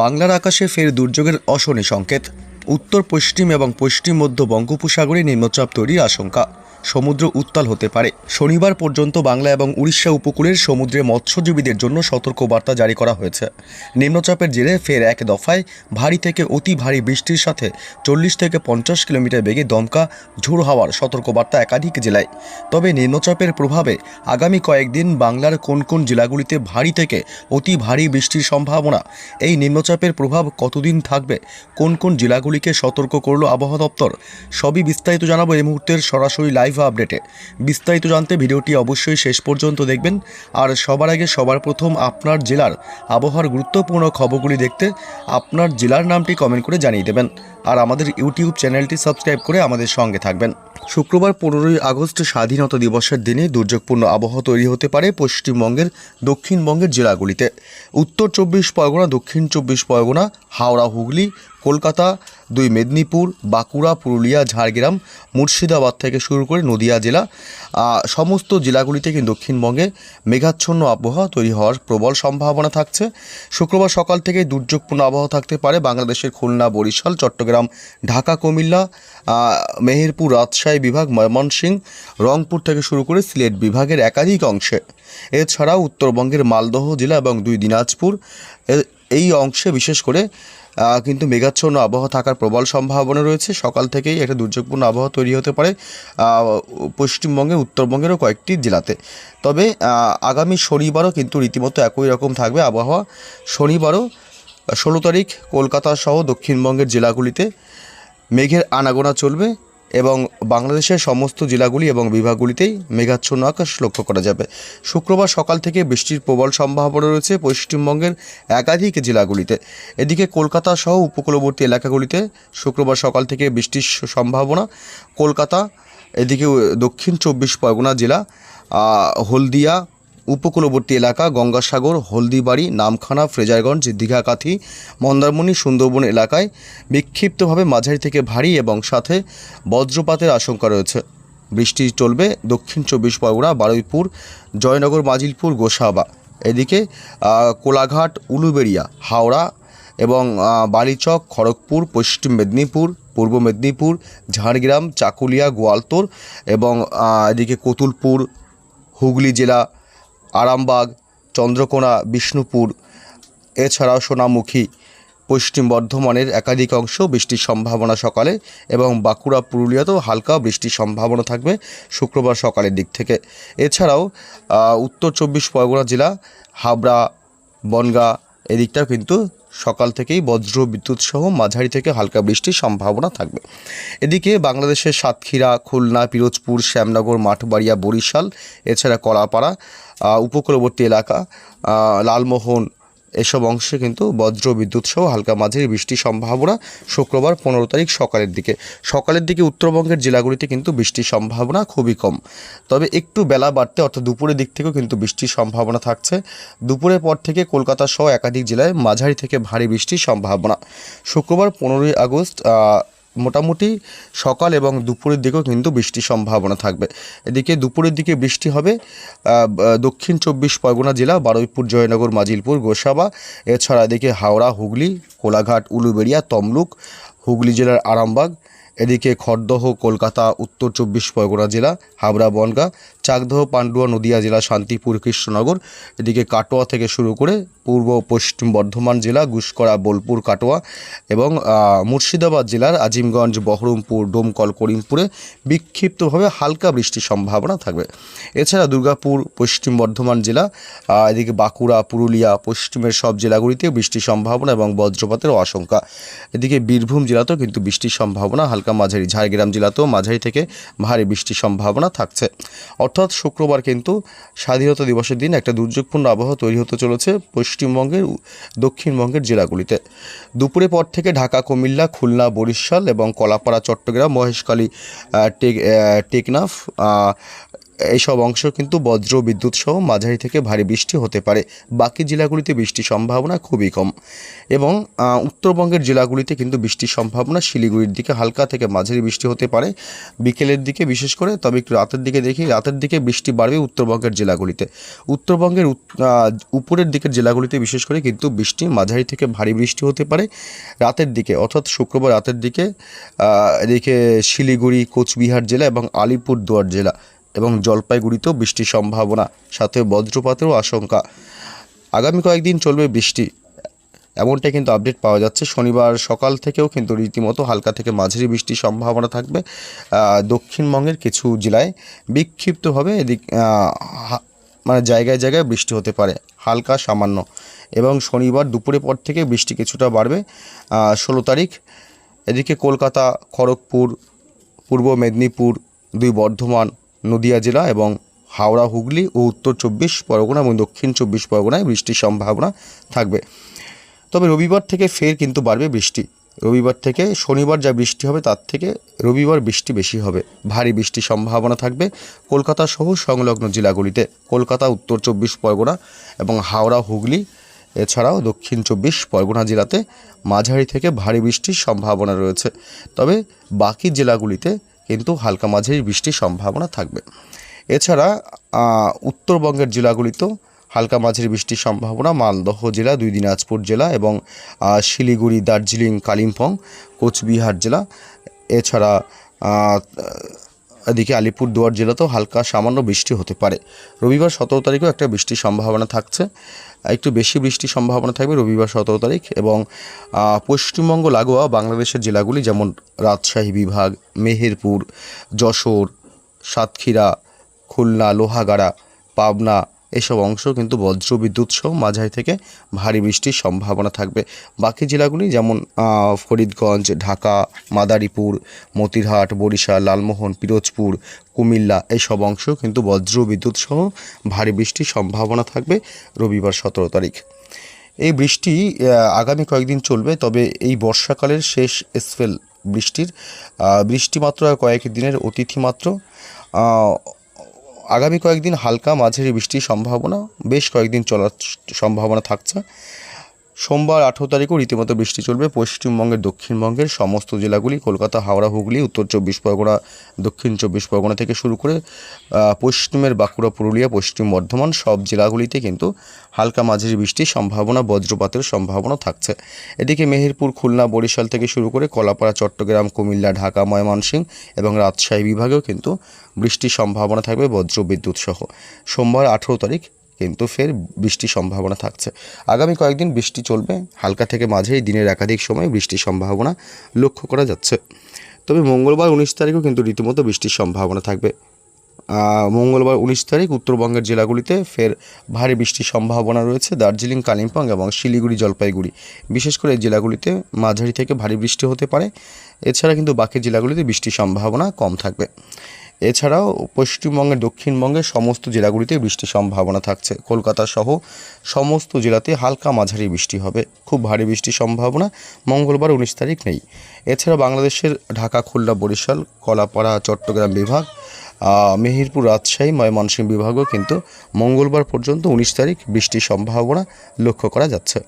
বাংলার আকাশে ফের দুর্যোগের অশনি সংকেত, উত্তর, পশ্চিম এবং পশ্চিম মধ্য বঙ্গোপসাগরে নিম্নচাপ তৈরির আশঙ্কা। সমুদ্র উত্তাল হতে পারে। শনিবার পর্যন্ত বাংলা এবং উড়িষ্যা উপকূলের সমুদ্রে মৎস্যজীবীদের জন্য সতর্কবার্তা জারি করা হয়েছে। নিম্নচাপের জেরে ফের এক দফায় ভারী থেকে অতি ভারী বৃষ্টির সাথে চল্লিশ থেকে পঞ্চাশ কিলোমিটার বেগে দমকা, ঝোড়ো হওয়ার সতর্কবার্তা একাধিক জেলায়। তবে নিম্নচাপের প্রভাবে আগামী কয়েকদিন বাংলার কোন কোন জেলাগুলিতে ভারী থেকে অতি ভারী বৃষ্টির সম্ভাবনা, এই নিম্নচাপের প্রভাব কতদিন থাকবে, কোন কোন জেলাগুলিকে সতর্ক করল আবহাওয়া দপ্তর, সবই বিস্তারিত জানাব এই মুহূর্তের সরাসরি লাইভ আপডেটে। বিস্তারিত জানতে ভিডিওটি অবশ্যই শেষ পর্যন্ত দেখবেন। আর সবার আগে সবার প্রথম আপনার জেলার আবহাওয়ার গুরুত্বপূর্ণ খবরগুলি দেখতে আপনার জেলার নামটি কমেন্ট করে জানিয়ে দেবেন। আর আমাদের ইউটিউব চ্যানেলটি সাবস্ক্রাইব করে আমাদের সঙ্গে থাকবেন। শুক্রবার পনেরোই আগস্ট স্বাধীনতা দিবসের দিনে দুর্যোগপূর্ণ আবহাওয়া তৈরি হতে পারে পশ্চিমবঙ্গের দক্ষিণবঙ্গের জেলাগুলিতে। উত্তর চব্বিশ পরগনা, দক্ষিণ চব্বিশ পরগনা, হাওড়া, হুগলি কলকাতা, দুই মেদিনীপুর, বাঁকুড়া, পুরুলিয়া, ঝাড়গ্রাম, মুর্শিদাবাদ থেকে শুরু করে নদিয়া জেলা সমস্ত জেলাগুলিতে কিন্তু দক্ষিণবঙ্গে মেঘাচ্ছন্ন আবহাওয়া তৈরি হওয়ার প্রবল সম্ভাবনা থাকছে। শুক্রবার সকাল থেকে দুর্যোগপূর্ণ আবহাওয়া থাকতে পারে বাংলাদেশের খুলনা, বরিশাল, চট্টগ্রাম, ঢাকা, কুমিল্লা মেহেরপুর, রাজশাহী বিভাগ, ময়মনসিংহ, রংপুর থেকে শুরু করে সিলেট বিভাগের একাধিক অংশে। এছাড়াও উত্তরবঙ্গের মালদহ জেলা এবং দুই দিনাজপুর এই অংশে বিশেষ করে কিন্তু মেঘাচ্ছন্ন আবহাওয়া থাকার প্রবল সম্ভাবনা রয়েছে। সকাল থেকেই একটা দুর্যোগপূর্ণ আবহাওয়া তৈরি হতে পারে পশ্চিমবঙ্গে, উত্তরবঙ্গেরও কয়েকটি জেলাতে। তবে আগামী শনিবারও কিন্তু রীতিমতো একই রকম থাকবে আবহাওয়া। শনিবারও ষোলো তারিখ কলকাতা সহ দক্ষিণবঙ্গের জেলাগুলিতে মেঘের আনাগোনা চলবে। এবং বাংলাদেশের সমস্ত জেলাগুলি এবং বিভাগগুলিতেই মেঘাচ্ছন্ন আকাশ লক্ষ্য করা যাবে। শুক্রবার সকাল থেকে বৃষ্টির প্রবল সম্ভাবনা রয়েছে পশ্চিমবঙ্গের একাধিক জেলাগুলিতে। এদিকে কলকাতা সহ উপকূলবর্তী এলাকাগুলিতে শুক্রবার সকাল থেকে বৃষ্টির সম্ভাবনা। কলকাতা এদিকে দক্ষিণ চব্বিশ পরগনা জেলা হলদিয়া উপকূলবর্তী এলাকা গঙ্গাসাগর, হলদিবাড়ি, নামখানা ফ্রেজারগঞ্জ দীঘাকাথি মন্দারমণি, সুন্দরবন এলাকায় বিক্ষিপ্তভাবে মাঝারি থেকে ভারী এবং সাথে বজ্রপাতের আশঙ্কা রয়েছে। বৃষ্টি চলবে দক্ষিণ চব্বিশ পরগনা, বারুইপুর, জয়নগর, মাজিলপুর, গোসাবা। এদিকে কোলাঘাট, উলুবেড়িয়া, হাওড়া এবং বালিচক, খড়গপুর, পশ্চিম মেদিনীপুর, পূর্ব মেদিনীপুর, ঝাড়গ্রাম, চাকুলিয়া, গোয়ালতোর এবং এদিকে কতুলপুর, হুগলি জেলা আরামবাগ, চন্দ্রকোনা, বিষ্ণুপুর, এছাড়াও সোনামুখী, পশ্চিম বর্ধমানের একাধিক অংশ বৃষ্টির সম্ভাবনা সকালে এবং বাঁকুড়া, পুরুলিয়াতেও হালকা বৃষ্টির সম্ভাবনা থাকবে শুক্রবার সকালের দিক থেকে। এছাড়াও উত্তর চব্বিশ পরগনা জেলা, হাবড়া, বনগা এদিকটাও কিন্তু সকাল থেকেই বজ্র বিদ্যুৎ সহ মাঝারি থেকে হালকা বৃষ্টির সম্ভাবনা থাকবে। এদিকে বাংলাদেশের সাতক্ষীরা, খুলনা, পিরোজপুর, শ্যামনগর, মাঠবাড়িয়া, বরিশাল, এছাড়া কলাপাড়া উপকূলবর্তী এলাকা লালমোহন এসব অংশে কিন্তু বজ্র বিদ্যুৎ সহ হালকা মাঝের বৃষ্টির সম্ভাবনা শুক্রবার পনেরো তারিখ সকালের দিকে। সকালের দিকে উত্তরবঙ্গের জেলাগুলিতে কিন্তু বৃষ্টির সম্ভাবনা খুবই কম। তবে একটু বেলা বাড়তে অর্থাৎ দুপুরের দিক থেকেও কিন্তু বৃষ্টির সম্ভাবনা থাকছে। দুপুরের পর থেকে কলকাতা সহ একাধিক জেলায় মাঝারি থেকে ভারী বৃষ্টির সম্ভাবনা। শুক্রবার পনেরোই আগস্ট মোটামুটি সকাল এবং দুপুরের দিকেও কিন্তু বৃষ্টির সম্ভাবনা থাকবে। এদিকে দুপুরের দিকে বৃষ্টি হবে দক্ষিণ চব্বিশ পরগনা জেলা, বারুইপুর, জয়নগর, মাজিলপুর, গোসাবা, এছাড়া এদিকে হাওড়া, হুগলি, কোলাঘাট, উলুবেড়িয়া, তমলুক, হুগলি জেলার আরামবাগ, এদিকে খড়দহ, কলকাতা, উত্তর চব্বিশ পরগনা জেলা, হাবড়া, বনগা চাকদহ, পান্ডুয়া, নদিয়া জেলা, শান্তিপুর, কৃষ্ণনগর, এদিকে কাটোয়া থেকে শুরু করে পূর্ব, পশ্চিম বর্ধমান জেলা, গুসকরা, বোলপুর, কাটোয়া এবং মুর্শিদাবাদ জেলার আজিমগঞ্জ, বহরমপুর, ডোমকল, করিমপুরে বিক্ষিপ্তভাবে হালকা বৃষ্টির সম্ভাবনা থাকবে। এছাড়া দুর্গাপুর, পশ্চিম বর্ধমান জেলা এদিকে বাঁকুড়া, পুরুলিয়া, পশ্চিমের সব জেলাগুলিতে বৃষ্টির সম্ভাবনা এবং বজ্রপাতেরও আশঙ্কা। এদিকে বীরভূম জেলাতেও কিন্তু বৃষ্টির সম্ভাবনা হালকা মাঝারি। ঝাড়গ্রাম জেলাতেও মাঝারি থেকে ভারী বৃষ্টির সম্ভাবনা থাকছে। অর্থাৎ শুক্রবার কিন্তু স্বাধীনতা দিবসের দিন একটা দুর্যোগপূর্ণ আবহাওয়া তৈরি হতে চলেছে পশ্চিমবঙ্গের দক্ষিণবঙ্গের জেলাগুলিতে। দুপুরে পর থেকে ঢাকা, কুমিল্লা, খুলনা, বরিশাল এবং কলাপাড়া, চট্টগ্রাম, মহেশখালী টেকনাফ এইসব অংশ কিন্তু বজ্র বিদ্যুৎ সহ মাঝারি থেকে ভারী বৃষ্টি হতে পারে। বাকি জেলাগুলিতে বৃষ্টির সম্ভাবনা খুবই কম। এবং উত্তরবঙ্গের জেলাগুলিতে কিন্তু বৃষ্টির সম্ভাবনা শিলিগুড়ির দিকে হালকা থেকে মাঝারি বৃষ্টি হতে পারে। বিকেলের দিকে বিশেষ করে, তবে একটু রাতের দিকে দেখি, রাতের দিকে বৃষ্টি বাড়বে উত্তরবঙ্গের জেলাগুলিতে। উত্তরবঙ্গের উপরের দিকের জেলাগুলিতে বিশেষ করে কিন্তু বৃষ্টি মাঝারি থেকে ভারী বৃষ্টি হতে পারে রাতের দিকে। অর্থাৎ শুক্রবার রাতের দিকে এদিকে শিলিগুড়ি, কোচবিহার জেলা এবং আলিপুরদুয়ার জেলা এবং জলপাইগুড়িতেও বৃষ্টির সম্ভাবনা, সাথে বজ্রপাতেরও আশঙ্কা। আগামী কয়েকদিন চলবে বৃষ্টি। এমনটাই কিন্তু আপডেট পাওয়া যাচ্ছে। শনিবার সকাল থেকেও কিন্তু রীতিমতো হালকা থেকে মাঝারি বৃষ্টির সম্ভাবনা থাকবে। দক্ষিণবঙ্গের কিছু জেলায় বিক্ষিপ্তভাবে এদিক মানে জায়গায় জায়গায় বৃষ্টি হতে পারে, হালকা সামান্য। এবং শনিবার দুপুরের পর থেকে বৃষ্টি কিছুটা বাড়বে। ষোলো তারিখ। এদিকে কলকাতা, খড়গপুর, পূর্ব মেদিনীপুর, দুই বর্ধমান নদিয়া জেলা এবং হাওড়া, হুগলি ও উত্তর চব্বিশ পরগনা এবং দক্ষিণ চব্বিশ পরগনায় বৃষ্টির সম্ভাবনা থাকবে। তবে রবিবার থেকে ফের কিন্তু বাড়বে বৃষ্টি। রবিবার থেকে শনিবার যা বৃষ্টি হবে তার থেকে রবিবার বৃষ্টি বেশি হবে। ভারী বৃষ্টির সম্ভাবনা থাকবে কলকাতা সহ সংলগ্ন জেলাগুলিতে। কলকাতা, উত্তর চব্বিশ পরগনা এবং হাওড়া, হুগলি, এছাড়াও দক্ষিণ চব্বিশ পরগনা জেলাতে মাঝারি থেকে ভারী বৃষ্টির সম্ভাবনা রয়েছে। তবে বাকি জেলাগুলিতে কিন্তু হালকা মাঝারি বৃষ্টির সম্ভাবনা থাকবে। এছাড়া উত্তরবঙ্গের জেলাগুলিতেও হালকা মাঝারি বৃষ্টির সম্ভাবনা। মালদহ জেলা, দুই দিনাজপুর জেলা এবং শিলিগুড়ি, দার্জিলিং, কালিম্পং, কোচবিহার জেলা। এছাড়া এদিকে আলিপুরদুয়ার জেলাতেও হালকা সামান্য বৃষ্টি হতে পারে। রবিবার সতেরো তারিখেও একটা বৃষ্টির সম্ভাবনা থাকছে। একটু বেশি বৃষ্টির সম্ভাবনা থাকবে রবিবার সতেরো তারিখ এবং পশ্চিমবঙ্গ, লাগোয়া, বাংলাদেশের জেলাগুলি যেমন রাজশাহী বিভাগ, মেহেরপুর, যশোর, সাতক্ষীরা, খুলনা, লোহাগাড়া, পাবনা এসব অংশ কিন্তু বজ্র বিদ্যুৎ সহ মাঝারি থেকে ভারী বৃষ্টির সম্ভাবনা থাকবে। বাকি জেলাগুলি যেমন ফরিদগঞ্জ ঢাকা মাদারীপুর মতিরহাট বরিশাল লালমোহন পিরোজপুর কুমিল্লা এইসব অংশ কিন্তু বজ্র বিদ্যুৎ সহ ভারী বৃষ্টির সম্ভাবনা থাকবে রবিবার সতেরো তারিখ। এই বৃষ্টি আগামী কয়েকদিন চলবে তবে এই বর্ষাকালের শেষ স্পেল বৃষ্টির আহ, বৃষ্টি মাত্র আর কয়েক দিনের অতিথি মাত্র। আহ, আগামী কয়েকদিন হালকা মাঝারি বৃষ্টির সম্ভাবনা বেশ কয়েকদিন চলার সম্ভাবনা থাকছে। সোমবার আঠেরো তারিখও রীতিমতো বৃষ্টি চলবে। পশ্চিমবঙ্গের, দক্ষিণবঙ্গের সমস্ত জেলাগুলি, কলকাতা, হাওড়া, হুগলি, উত্তর চব্বিশ পরগনা, দক্ষিণ চব্বিশ পরগনা থেকে শুরু করে পশ্চিমের বাঁকুড়া, পুরুলিয়া, পশ্চিম বর্ধমান সব জেলাগুলিতে কিন্তু হালকা মাঝারি বৃষ্টির সম্ভাবনা, বজ্রপাতের সম্ভাবনা থাকছে। এদিকে মেহেরপুর, খুলনা, বরিশাল থেকে শুরু করে কলাপাড়া, চট্টগ্রাম, কুমিল্লা, ঢাকা, ময়মনসিংহ এবং রাজশাহী বিভাগেও কিন্তু বৃষ্টির সম্ভাবনা থাকবে বজ্র বিদ্যুৎ সহ। সোমবার আঠেরো তারিখ কিন্তু ফের বৃষ্টির সম্ভাবনা থাকছে। আগামী কয়েকদিন বৃষ্টি চলবে। হালকা থেকে মাঝারি দিনের একাধিক সময় বৃষ্টির সম্ভাবনা লক্ষ্য করা যাচ্ছে। তবে মঙ্গলবার উনিশ তারিখও কিন্তু রীতিমতো বৃষ্টির সম্ভাবনা থাকবে। মঙ্গলবার উনিশ তারিখ উত্তরবঙ্গের জেলাগুলিতে ফের ভারী বৃষ্টির সম্ভাবনা রয়েছে। দার্জিলিং, কালিম্পং এবং শিলিগুড়ি জলপাইগুড়ি। বিশেষ করে এই জেলাগুলিতে মাঝারি থেকে ভারী বৃষ্টি হতে পারে। এছাড়া কিন্তু বাকি জেলাগুলিতে বৃষ্টির সম্ভাবনা কম থাকবে। এছাড়াও পশ্চিমবঙ্গের দক্ষিণবঙ্গের সমস্ত জেলাগুলিতে বৃষ্টির সম্ভাবনা থাকছে। কলকাতা সহ সমস্ত জেলাতে হালকা মাঝারি বৃষ্টি হবে। খুব ভারী বৃষ্টির সম্ভাবনা মঙ্গলবার উনিশ তারিখ নেই। এছাড়া বাংলাদেশের ঢাকা, খুলনা, বরিশাল, কলাপাড়া, চট্টগ্রাম বিভাগ মেহেরপুর, রাজশাহী, ময়মনসিংহ বিভাগও কিন্তু মঙ্গলবার পর্যন্ত উনিশ তারিখ বৃষ্টির সম্ভাবনা লক্ষ্য করা যাচ্ছে।